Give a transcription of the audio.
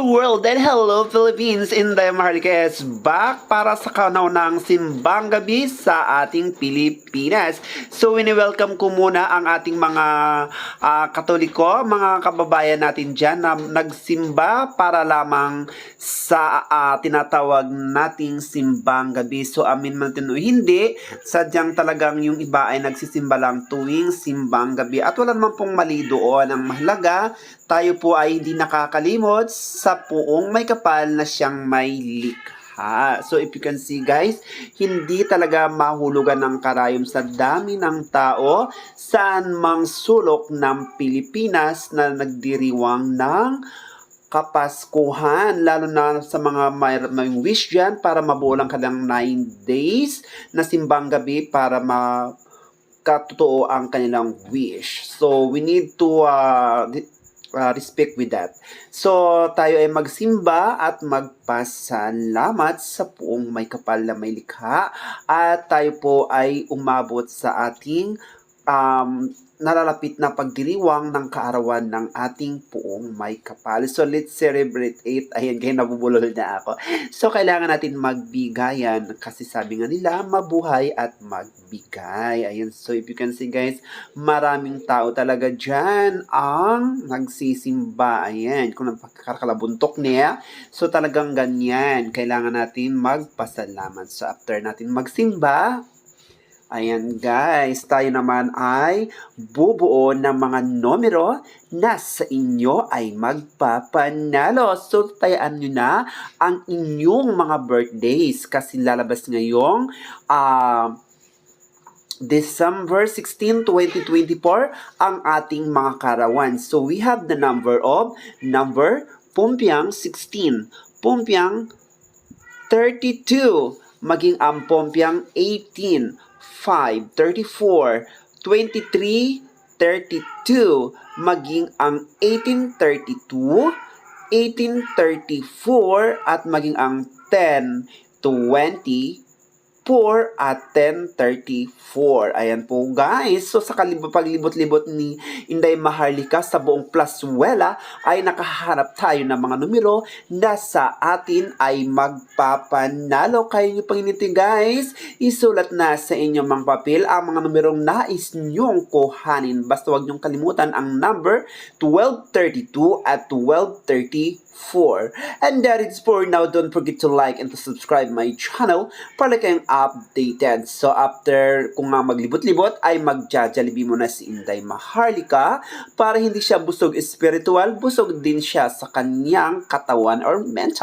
world and hello Philippines! Inday Maharlika is back para sa kanaw ng simbang gabi sa ating Pilipinas. So, wini-welcome ko muna ang ating mga ah, katoliko, mga kababayan natin dyan na nagsimba para lamang sa ah, tinatawag nating simbang gabi. So, amin man o hindi, sadyang talagang yung iba ay nagsisimba lang tuwing simbang gabi. At wala naman pong mali doon. Ang mahalaga, tayo po ay hindi nakakalimot sa puong may kapal na siyang may likha. So if you can see guys, hindi talaga mahulugan ng karayom sa dami ng tao saan mang sulok ng Pilipinas na nagdiriwang ng kapaskuhan, lalo na sa mga may, may wish dyan para mabuo lang kanilang 9 days na simbang gabi para ma katotoo ang kanilang wish. So, we need to uh, uh, respect with that. So, tayo ay magsimba at magpasalamat sa puong may kapal na may likha at tayo po ay umabot sa ating um, nalalapit na pagdiriwang ng kaarawan ng ating puong may kapal. So, let's celebrate it. Ayan, kaya nabubulol na ako. So, kailangan natin magbigayan kasi sabi nga nila, mabuhay at magbigay. Ayan, so if you can see guys, maraming tao talaga dyan ang nagsisimba. Ayan, kung napakakalabuntok niya. So, talagang ganyan. Kailangan natin magpasalamat. So, after natin magsimba, Ayan guys, tayo naman ay bubuo ng mga numero na sa inyo ay magpapanalo. So, tayaan nyo na ang inyong mga birthdays kasi lalabas ngayong ah December 16, 2024 ang ating mga karawan. So, we have the number of number Pumpiang 16, Pumpiang 32, maging ang Pompiang 18, 5, 34, 23, 32, maging ang 1832, 1834, at maging ang 10, 20, 4 at 10.34. Ayan po guys. So sa paglibot-libot ni Inday Maharlika sa buong Plaswela ay nakaharap tayo ng mga numero na sa atin ay magpapanalo. Kaya nyo panginiti guys, isulat na sa inyong mga papel ang mga numerong nais nyong kuhanin. Basta huwag nyong kalimutan ang number 1232 at 1234. And that is for now. Don't forget to like and to subscribe my channel para kayong updated. So after kung nga maglibot-libot ay magja-jollibee muna si Inday Maharlika para hindi siya busog espiritual, busog din siya sa kanyang katawan or mental.